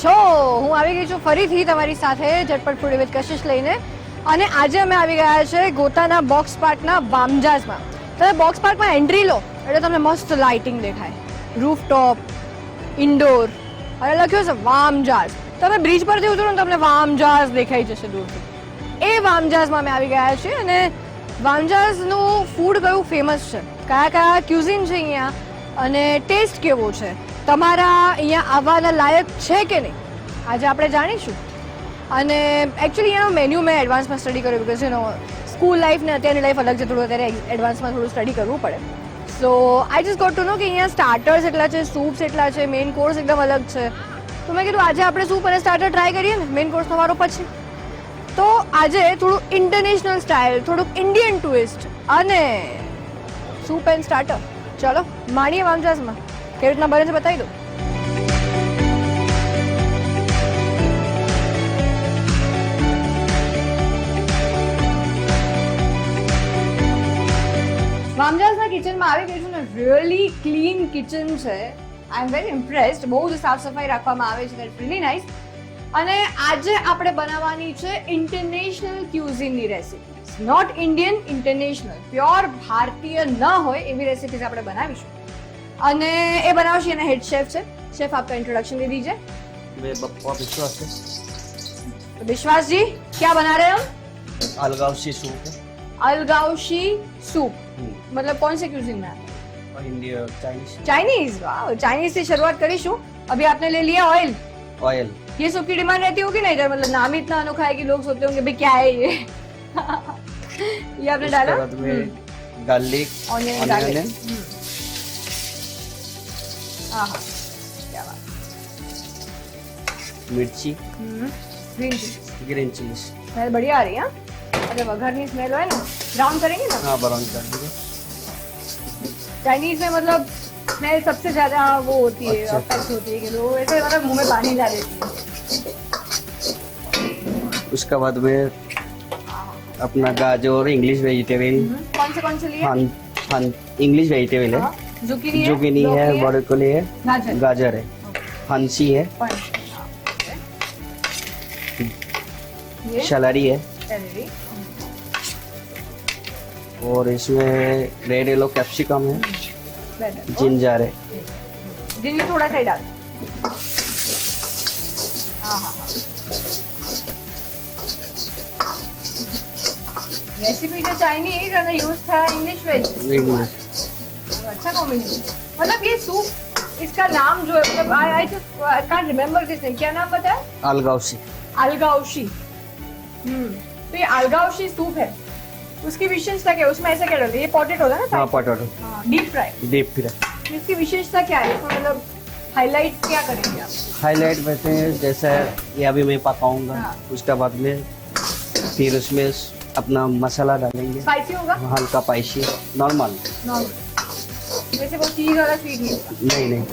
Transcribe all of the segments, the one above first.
છો? હું આવી ગઈ છું ફરીથી તમારી સાથે ઝટપટ ફૂડી વિથ કશિશ લઈને. અને આજે અમે આવી ગયા છે ગોતાના બોક્સ પાર્કના વામજાઝમાં તમે બોક્સ પાર્કમાં એન્ટ્રી લો, એટલે તમને મસ્ત લાઇટિંગ દેખાય. રૂફટોપ ઇન્ડોર અને લખ્યું છે વામજાજ. તમે બ્રિજ પરથી ઉતરો ને તમને વામજાજ દેખાઈ જશે દૂરથી. એ વામજાજમાં અમે આવી ગયા છીએ અને વામજાજનું ફૂડ કયું ફેમસ છે? કયા કયા ક્યુઝિન છે અહીંયા? અને ટેસ્ટ કેવો છે? તમારા અહીંયા આવવાના લાયક છે કે નહીં? આજે આપણે જાણીશું. અને એકચ્યુઅલી એનો મેન્યુ મેં એડવાન્સમાં સ્ટડી કર્યું બિકોઝ એનો સ્કૂલ લાઈફ ને અત્યારની લાઈફ અલગ છે, થોડું અત્યારે એડવાન્સમાં થોડું સ્ટડી કરવું પડે. So I just got to know કે અહીંયા સ્ટાર્ટર્સ એટલા છે સૂપ્સ એટલા છે મેઇન કોર્સ એકદમ અલગ છે. તો મેં કીધું, આજે આપણે સૂપ અને સ્ટાર્ટર ટ્રાય કરીએ ને મેઇન કોર્સ તમારો પછી. તો આજે થોડું ઇન્ટરનેશનલ સ્ટાઇલ થોડુંક ઇન્ડિયન ટ્વિસ્ટ અને સૂપ એન્ડ સ્ટાર્ટર ચલો, માણીએ વામજાસમાં કેવી રીતના બને છે બતાવી દો વામજાસના કિચનમાં આવી ગયું છું ને રિયલી ક્લીન કિચન છે. આઈ એમ વેરી ઇમ્પ્રેસ્ડ બહુ જ સાફ સફાઈ રાખવામાં આવે છે દેટ રિયલી નાઇસ અને આજે આપણે બનાવવાની છે international ક્યુઝિનની recipe not Indian international pure ભારતીય ન હોય એવી રેસિપીઝ આપણે બનાવીશું. અને એ બનાવશે એના હેડ શેફ છે શેફ આપકા इंट्रोडक्शन दे दीजिए मैं बप्पा विश्वास है तो विश्वास जी क्या बना रहे हैं हम अलगाव से सूप है अलगावशी सूप हम्म, मतलब कौन से क्यूजिन में आता है और हिंदी और चाइनीज चाइनीज वाह चाइनीज से शुरुआत करीशू अभी आपने ले लिया ऑयल ऑयल ये सूप की डिमांड रहती होगी ना इधर मतलब नाम ही इतना अनोखा है कि लोग सोचते होंगे भाई क्या है ये ये आपने उसके डाला बाद में गार्लिक ऑनियन हाँ। मिर्ची। हम्म, ग्रीन चिली स्मेल बढ़िया आ रही है। अरे घर स्मेल है ना। ब्राउन करेंगे ना? हाँ ब्राउन कर देंगे। चाइनीज़ में मतलब स्मेल सबसे ज़्यादा वो होती है अच्छा। होती है कि ऐसे मतलब मुँह में पानी डाल देती है। उसका बाद में अपना गाजर इंग्लिश हम्म, वेजिटेबल कौन से कौन से लिए? इंग्लिश वेजिटेबल है। हाँ। जुकीनी है जुकीनी है गाजर। है। फंसी है। Fine. हाँ, है और इसमें रेड येलो कैप्सिकम है। जिंजर है। जिंजर थोड़ा सा डाल। हाँ हाँ हाँ। रेसिपी जो चाइनीज़ और यूज़ था इंग्लिश वेज इंग्लिश मतलब ये सूप इसका नाम जो है मतलब आई क्या नाम बताया? अलगावशी। अलगावशी। हम्म तो ये अलगावशी सूप है। उसकी विशेषता क्या है? उसमें ऐसा क्या डालते ये पॉटेट होता है ना हाँ potato deep fry deep fry इसकी विशेषता क्या है? इसमें मतलब हाईलाइट क्या करेंगे आप? हाईलाइट वैसे जैसा ये अभी मैं पकाऊँगा हाँ। उसके बाद में फिर उसमें अपना मसाला डालेंगे। स्पाइसी होगा? हल्का स्पाइसी नॉर्मल नॉर्मल वैसे वो चीज वाला स्वीट नहीं होता नहीं नहीं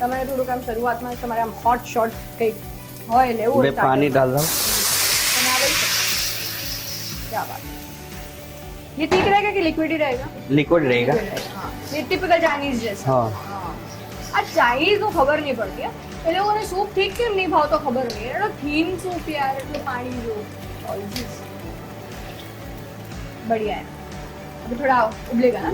તમારે થોડુંક આમ શરૂઆતમાં તમારે આમ હોટ શોટ કંઈક હોય લેવું હોય मैं पानी starter. डाल रहा हूँ તમે આ લઈ શકો. क्या बात ये ठीक रहेगा कि लिक्विड ही रहेगा लिक्विड रहेगा हाँ ये टिपिकल चाइनीज जैसा हाँ હા. આ ચાઇનીઝ નું ખબર નહીં પડતી હે. એ લોકોને સૂપ ઠીક કેમ નહીં ભાવતો ખબર નહીં એટલો થીન સૂપ યાર એટલું પાણી જેવું Always. बढ़िया है अभी थोड़ा उबलेगा ना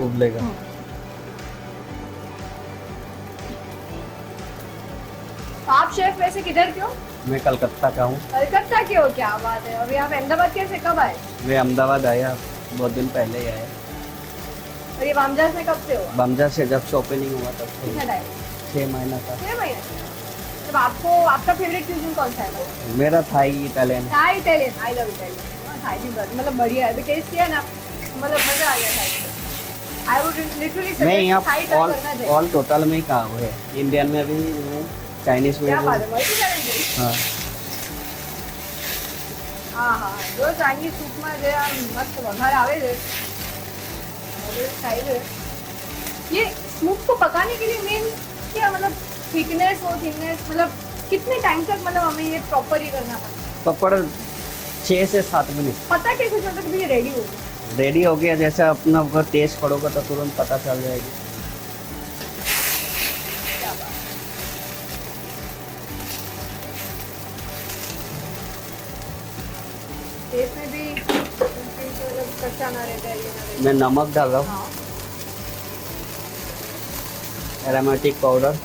आप शेफ वैसे किधर क्यों मैं कलकत्ता का हूँ। कलकत्ता के हो? क्या बात है। अभी आप अहमदाबाद कैसे कब आए? मैं अहमदाबाद आया बहुत दिन पहले ही आया। और ये वामजास में कब से हो बमजा से जब से ओपनिंग हुआ तब से। कितना टाइम छः महीना का छह महीने? जब आपको आपका फेवरेट क्यूजिन कौन सा है? मेरा Thai Italian Thai Italian I love Italian Thai भी मतलब बढ़िया है। टेस्ट किया ना मतलब मज़ा आ गया थाई आई वुड लिटरली मैं यहाँ ऑल टोटल में ही कहा हुआ है। इंडियन में भी हूँ चाइनीज में क्या भी बात हूँ है मल्टी टैलेंटेड हाँ હા હા જો ચાઇનીઝ સૂપમાં જે આમ મસ્ત વઘાર આવે છે હવે ખાઈ છે ये सूप को पकाने के लिए मेन क्या मतलब थिकनेस हो थिकनेस मतलब कितने टाइम तक मतलब हमें ये प्रॉपर ही करना पड़ता पकड़ छः से सात मिनट पता कैसे चलता कि ये रेडी हो गया रेडी हो गया जैसे अपना अगर टेस्ट करोगे तो तुरंत पता चल जाएगी भी मैं नमक डाल रहा हूँ। एरोमेटिक पाउडर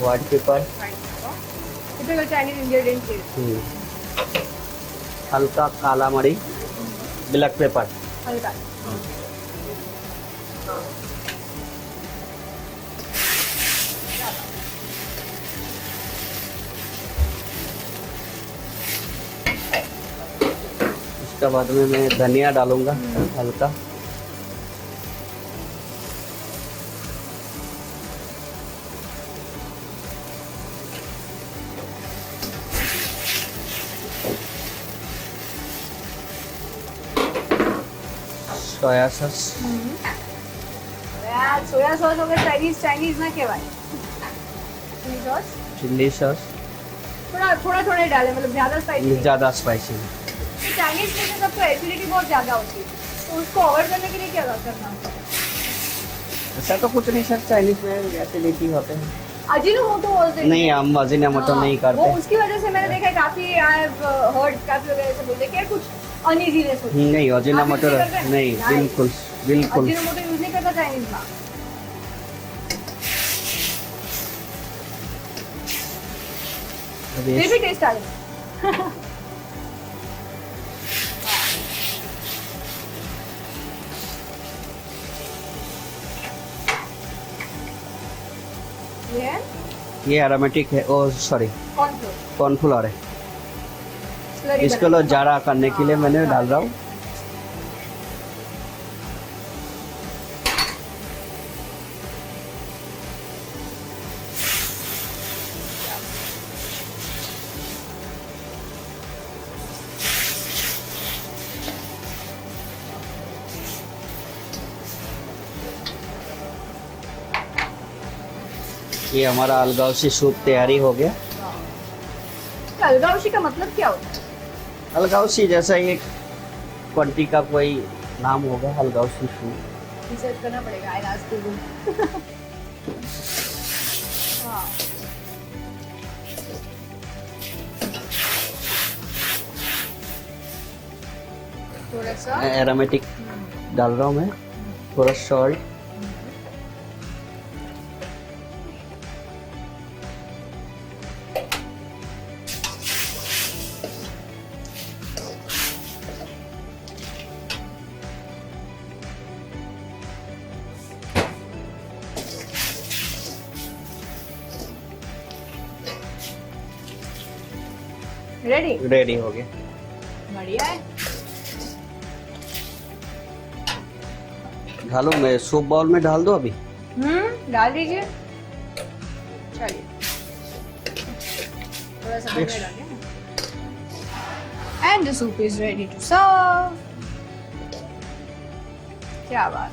व्हाइट पेपर हल्का काला मरी ब्लैक पेपर हल्का। उसके बाद में मैं धनिया डालूंगा हल्का સોયા સોસ યાર સોયા સોસ વગર ચાઇનીઝ ચાઇનીઝ ના કહેવાય चिली सॉस चिल्ली सॉस थोड़ा थोड़ा थोड़ा ही डाले मतलब ज्यादा स्पाइसी ज़्यादा स्पाइसी चाइनीज़ में तो सबको एसिडिटी बहुत ज़्यादा होती है। तो उसको अवॉइड करने के लिए क्या करना होता है? ऐसा तो कुछ नहीं सर चाइनीज़ में एसिडिटी होते हैं। अजीनोमोटो बोलते हैं। नहीं हम अजीनोमोटो हाँ, नहीं करते। वो उसकी वजह से मैंने देखा है काफ़ी आई हैव हर्ड काफ़ी लोग ऐसे बोलते हैं कुछ अनइजीनेस होती है। नहीं अजीनोमोटो नहीं। बिल्कुल बिल्कुल। अजीनोमोटो यूज़ नहीं करता चाइनीज़ में। फिर भी टेस्ट आ जाए है? ये एरोमेटिक है ओ सॉरी कॉर्नफ्लोर है। इसको लो जारा करने के लिए मैंने डाल रहा हूँ। ये हमारा अलगावसी सूप तैयारी हो गया। अलगावशी का मतलब क्या होता है? अलगावसी जैसा एक क्वांटी का कोई नाम होगा अलगावसी सूप। रिसर्च करना पड़ेगा आई लास्ट गूगल थोड़ा सा। एरोमेटिक डाल रहा हूँ मैं। थोड़ा सॉल्ट रेडी रेडी हो गया। बढ़िया है। डालो मैं सूप बाउल में डाल दो अभी? हम्म डाल दीजिए। चलिए। थोड़ा सा डालिए and the soup is ready to serve क्या बात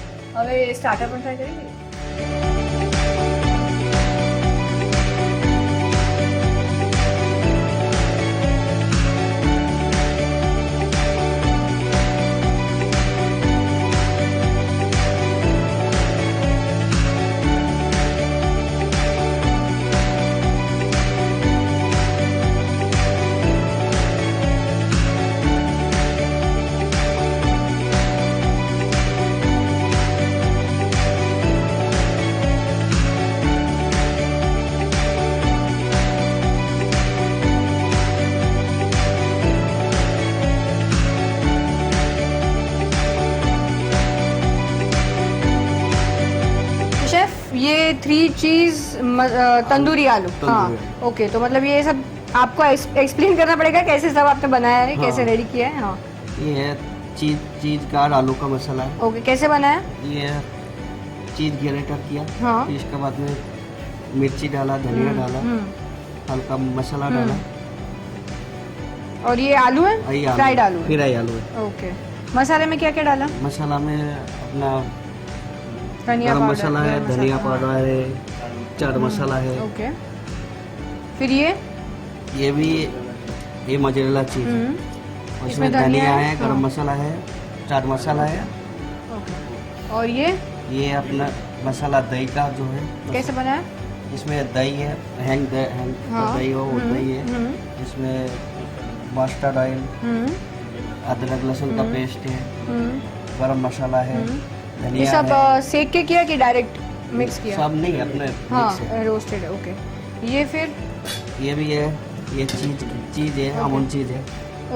હવે સ્ટાર્ટર પણ ટ્રાય કરી तंदूरी आलू। हाँ ओके तो मतलब ये सब आपको एक्सप्लेन करना पड़ेगा कैसे सब आपने बनाया है हाँ। कैसे रेडी किया है हाँ। ये है चीज़ चीज़ का आलू का मसाला। है ओके कैसे बनाया? ये है चीज़ ग्रेटर किया। हाँ। इसके बाद में मिर्ची डाला धनिया डाला हम्म, हल्का मसाला हम्म। डाला। और ये आलू है? फ्राइड आलू। है। फिर आई आलू है। ओके। मसाले में क्या क्या डाला? मसाला में अपना धनिया पाउडर मसाला है धनिया पाउडर है चाट मसाला है। हाँ, ओके। फिर ये? ये भी ये मोजरेला चीज़ है। हम्म, इसमें धनिया है, है गरम हाँ। मसाला है चाट मसाला है। और ये? ये अपना मसाला दही का जो है कैसे बनाया इसमें दही है हैंग द- हैंग हाँ। दही हो वो हम्म, दही है। हम्म, इसमें मस्टर्ड ऑयल हम्म, अदरक लहसुन का हम्म। पेस्ट है। हम्म, गरम मसाला है हम्म। ये धनिया सब सेक के किया कि डायरेक्ट मिक्स किया। सब नहीं अपने हाँ रोस्टेड है ओके ये फिर? ये भी है ये चीज़ चीज़ है अमूल चीज़ है।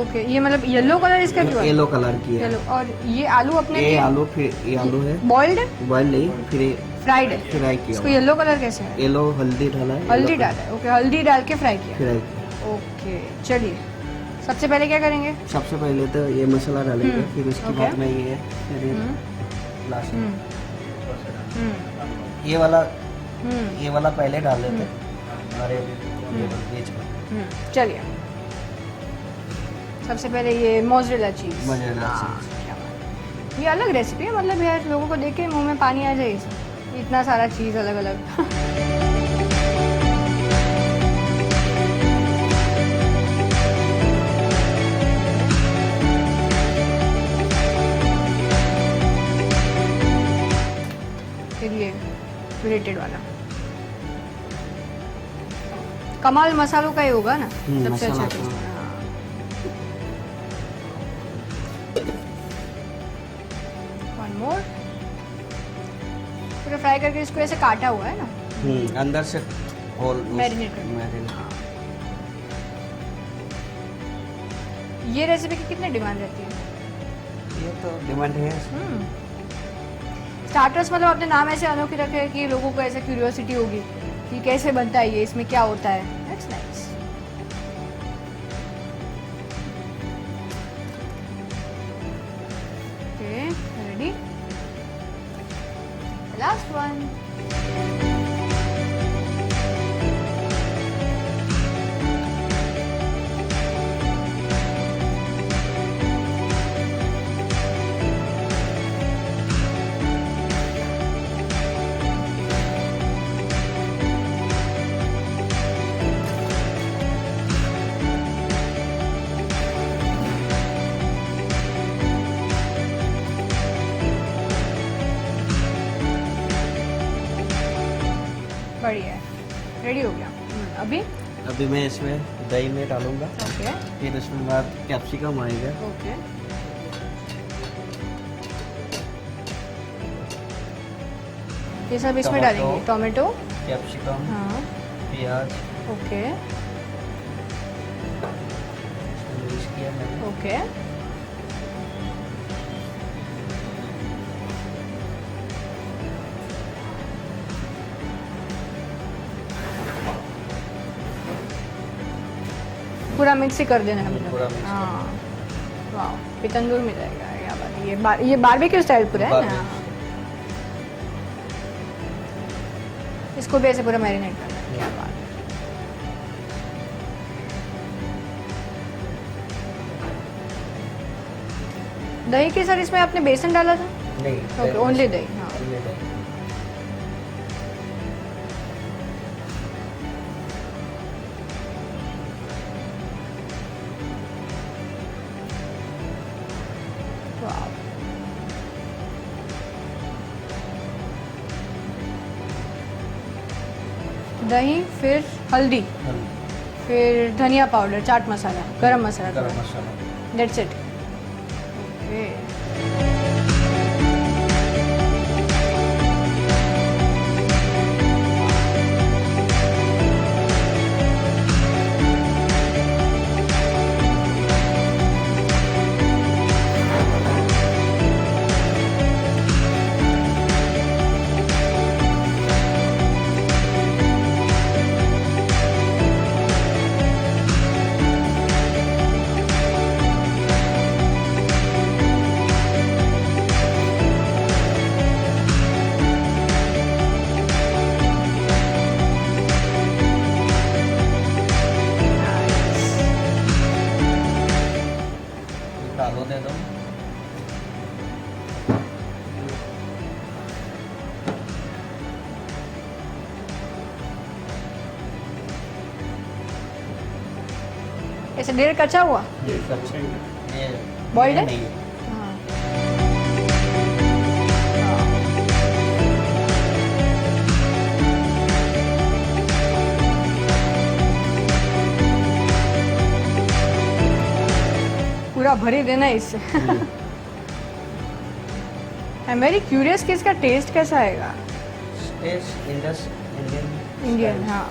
ओके ये मतलब येलो कलर इसका क्यों है? येलो कलर की है। येलो और ये आलू अपने ये आलू फिर ये आलू है। बॉइल्ड है? बॉयल नहीं फिर फ्राइड है। फ्राई किया इसको येलो कलर कैसे है? येलो हल्दी डाला है हल्दी डाला है ओके हल्दी डाल के फ्राई किया। फ्राई ओके चलिए। सबसे पहले क्या करेंगे? सबसे पहले तो ये मसाला डालेंगे हम्म, फिर उसके बाद में ये फिर ये वाला हम्म, ये वाला पहले डाल देते हम्म। बीच में हम्म, चलिए। सबसे पहले ये मोजरेला चीज़ मोज़रेला चीज़। ये अलग रेसिपी है मतलब यार लोगों को देख के मुँह में पानी आ जाए इतना सारा चीज़ अलग अलग फिर ये ग्रेटेड वाला। कमाल मसालों का ही होगा ना हम्म, सबसे अच्छा टेस्ट। हाँ। मोर पूरा फ्राई करके इसको ऐसे काटा हुआ है ना? हम्म, अंदर से होल Marinate मैरिनेट ये रेसिपी की कितनी डिमांड रहती है? ये तो डिमांड है। स्टार्टर्स मतलब अपने नाम ऐसे अनोखे रखे कि लोगों को ऐसा क्यूरियोसिटी होगी कि कैसे बनता है ये, इसमें क्या होता है? अभी मैं इसमें दही में डालूँगा। ओके। फिर उसमें बाद कैप्सिकम आएगा। ओके। ये सब इसमें डालेंगे। टोमेटो। कैप्सिकम हाँ। प्याज। ओके। किया ओके। पूरा मिक्स ही कर देना है हाँ। वाह ये तंदूर में जाएगा क्या बात है। ये बार ये बारबेक्यू स्टाइल पूरा है ना। इसको भी ऐसे पूरा मैरिनेट करना है क्या बात दही के सर इसमें आपने बेसन डाला था? नहीं ओनली दही हाँ। दही फिर हल्दी फिर धनिया पाउडर चाट मसाला गरम मसाला गरम मसाला। डेट्स इट ओके डेढ़ कच्चा हुआ? बॉइल्ड है। हाँ। पूरा भरी देना इससे। आई एम वेरी क्यूरियस कि इसका टेस्ट कैसा आएगा? टेस्ट इंडियन इंडियन हाँ।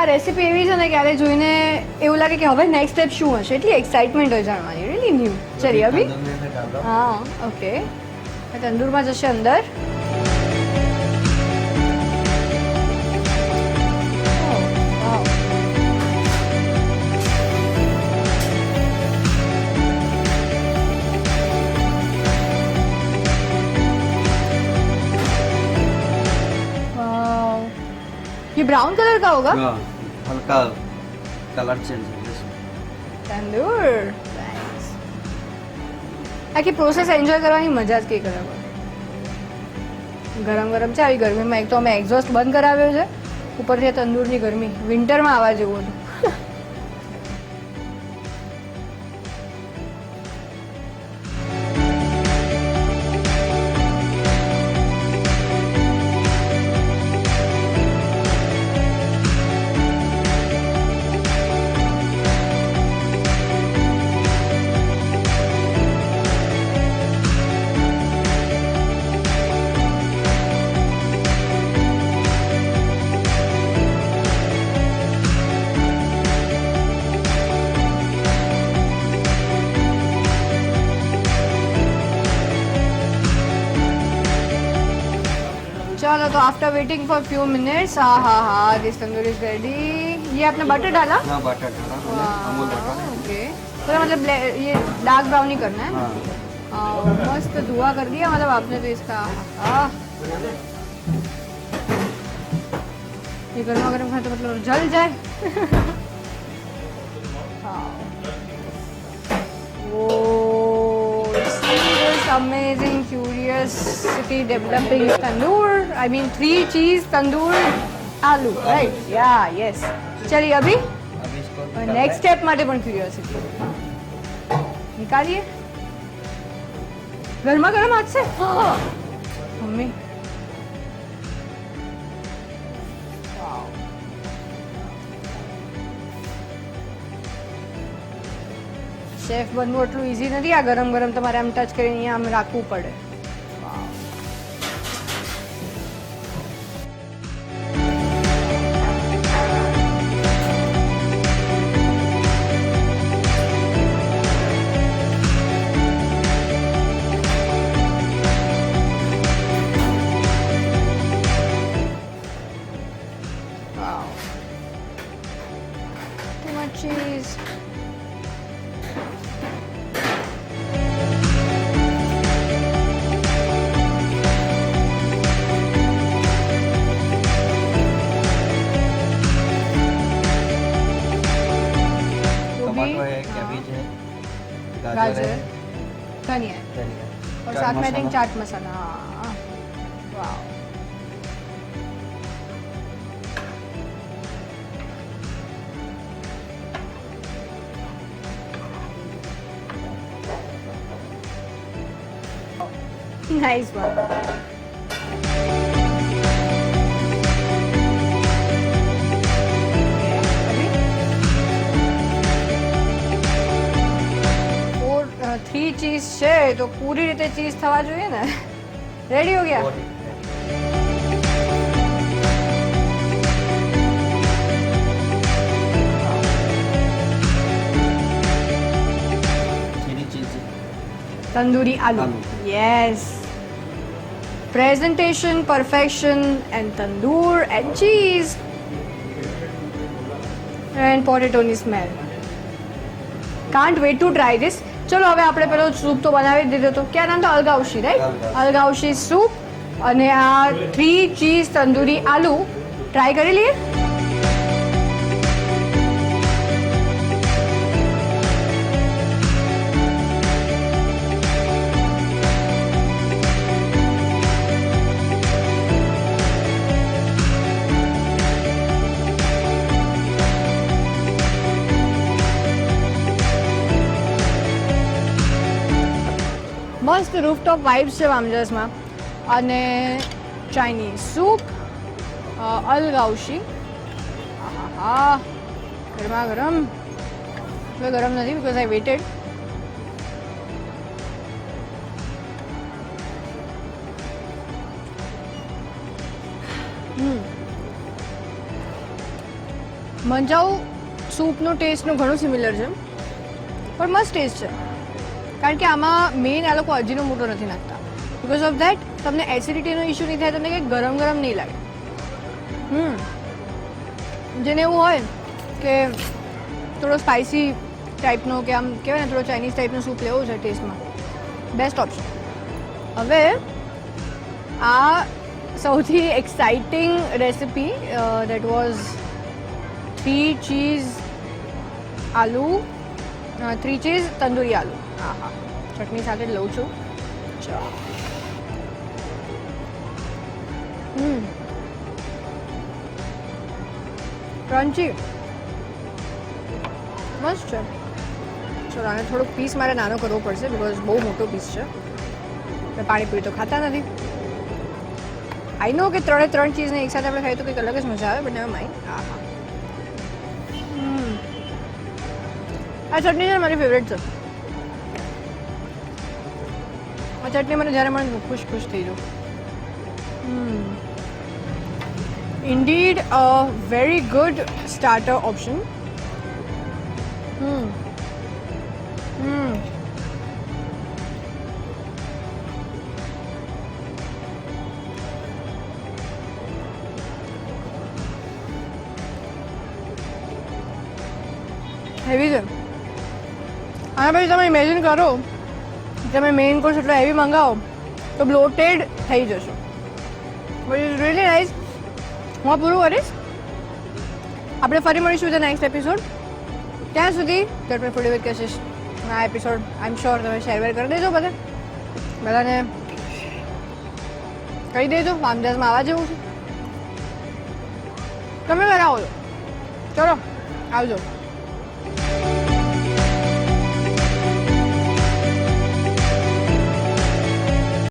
આ રેસીપી એવી છે ને કે ક્યારે જોઈને એવું લાગે કે હવે નેક્સ્ટ સ્ટેપ શું હશે? એટલી એક્સાઇટમેન્ટ હોય જાણવાની. રિયલી ન્યૂ ચરી અભી? હા ઓકે તંદૂરમાં જશે અંદર. ब्राउन कलर का होगा हाँ, हल्का कलर चेंज हो जैसे તંદૂર Nice. આખી પ્રોસેસ એન્જોય કરવાની મજા જ કંઈક અલગ હોય ગરમ ગરમ છે આવી ગરમીમાં એક તો અમે એક્ઝોસ્ટ બંધ કરાવ્યો છે ઉપરથી આ તંદૂરની ગરમી વિન્ટરમાં આવવા જેવું હતું तो after waiting for few minutes हाँ हाँ हाँ दिस तंदूर इज़ रेडी ये आपने बटर डाला? हाँ बटर डाला अमूल बटर ओके तो मतलब ये डार्क ब्राउन ही करना है। हाँ। हाँ, मस्त धुआ कर दिया मतलब आपने तो इसका। ये गर्मा गर्म खाए तो मतलब जल जाए। हाँ। Oh, see this amazing curiosity developing tandoor. I mean three cheese tandoor aloo, right? Yeah, yes. चलिए अभी अब इसको निकालना નેક્સ્ટ है। સ્ટેપ માટે પણ ક્યુરિયોસિટી નિકાલીએ ગરમા ગરમ હાથ છે મમ્મી શેફ બનવું એટલું ઈઝી નથી આ ગરમ ગરમ તમારે આમ ટચ કરીને અહીંયા આમ રાખવું પડે Wow. Wow. Too much cheese. साथ में आई थिंक मसाला। चाट मसाला हाँ वाह Nice one. ચીઝ છે તો પૂરી રીતે ચીઝ થવા જોઈએ ને રેડી હો ગયા और chili cheese tandoori aloo aloo. Yes presentation perfection and tandoor and cheese and પોટેટોની smell can't wait to try this ચલો હવે આપણે પેલો સૂપ તો બનાવી દીધો તો. ક્યાં નામ તો અલગાવશી રાઈટ અલગાવશી. સૂપ અને આ three cheese tandoori aloo. Try કરી લઈએ? રૂફટોપ વાઇબ્સ છે વામજસમાં અને ચાઇનીઝ સૂપ અલગાવશી હા ગરમા ગરમ હવે ગરમ નથી બિકોઝ આઈ વેટેડ મંજાઉ સૂપનો ટેસ્ટનું ઘણું સિમિલર છે. પણ મસ્ત ટેસ્ટ છે. કારણ કે આમાં મેઇન આ લોકો અજીનો મોટો નથી નાખતા. બિકોઝ ઓફ ધેટ તમને એસિડિટીનો ઇશ્યુ નહીં થાય, તમને કંઈ ગરમ ગરમ નહીં લાગે. હમ. જેને એવું હોય કે થોડો સ્પાઇસી ટાઈપનો કે આમ કહેવાય ને, થોડો ચાઇનીઝ ટાઈપનો સૂપ લેવો છે ટેસ્ટમાં બેસ્ટ ઓપ્શન હવે આ સૌથી exciting recipe that was three cheese aloo three cheese tandoori aloo. હા હા. ચટણી સાથે જ લઉં છું. હમ. ક્રન્ચી મસ્ત છે. ચલો, આને થોડોક પીસ મારે નાનો કરવો પડશે બિકોઝ બહુ મોટો પીસ છે. એટલે પાણીપુરી તો ખાતા નથી. આઈ નો કે ત્રણે ત્રણ ચીઝને એકસાથે આપણે ખાઈએ તો કંઈક અલગ જ મજા આવે બટ માય હા હા. આ ચટણી છે મારી ફેવરેટ છે. આ ચટણી મને જ્યારે મળે ને હું ખુશ ખુશ થઈ જાઉં indeed a very good starter option hmm hmm heavy છે અને પછી તમે ઇમેજિન કરો તમે મેઇન કોર્સ એટલો હેવી મંગાવો, તો બ્લોટેડ થઈ જશો. બટ ઇઝ રિયલી નાઇસ હું પૂરું કરીશ. આપણે ફરી મળીશું વિથ નેક્સ્ટ એપિસોડ ત્યાં સુધી that me foodie with Kashish આ એપિસોડ આઈ એમ શ્યોર તમે શેર વેર કરી દેજો બધા. બધાને કહી દેજો વામદાસમાં આવવા જેવું છે. તમે કરાવો છો ચલો, આવજો.